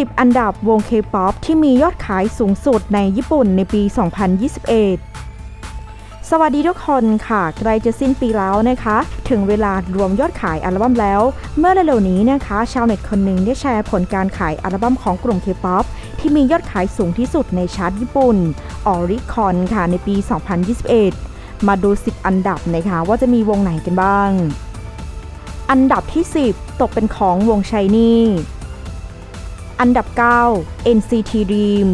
10 อันดับวงเคป๊อปที่มียอดขายสูงสุดในญี่ปุ่นในปี 2021 สวัสดีทุกคนค่ะ ใกล้จะสิ้นปีแล้วนะคะ ถึงเวลารวมยอดขายอัลบั้มแล้ว เมื่อเร็วๆนี้นะคะ ชาวเน็ตคนหนึ่งได้แชร์ผลการขายอัลบั้มของกลุ่มเคป๊อปที่มียอดขายสูงที่สุดในชาร์ตญี่ปุ่นออริคอนค่ะในปี 2021 มาดู 10 อันดับนะคะว่าจะมีวงไหนกันบ้าง อันดับที่ 10 ตกเป็นของวงชายนี่ อันดับ 9 NCT Dream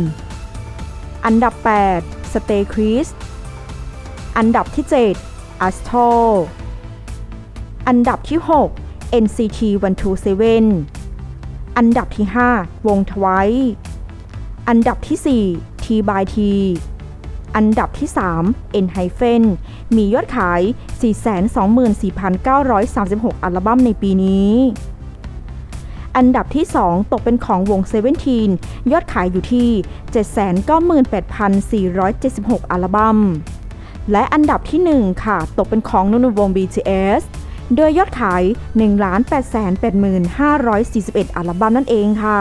อันดับ 8 Stay k r i s อันดับที่ 7 Astro อันดับที่ 6 NCT 127 อันดับที่ 5 วงทวายอันดับที่ 4 T by T อันดับที่ 3 N Hyphen มียอดขาย 424,936 อัลบั้มในปีนี้ อันดับที่ 2 ตกเป็นของวงเซเว่นทีนยอดขายอยู่ที่ 798,476 อัลบั้ม และอันดับที่ 1 ค่ะ ตกเป็นของนุ่นวง BTS โดยยอดขาย 1 8 8 5 4 1 อัลบั้มนั่นเองค่ะ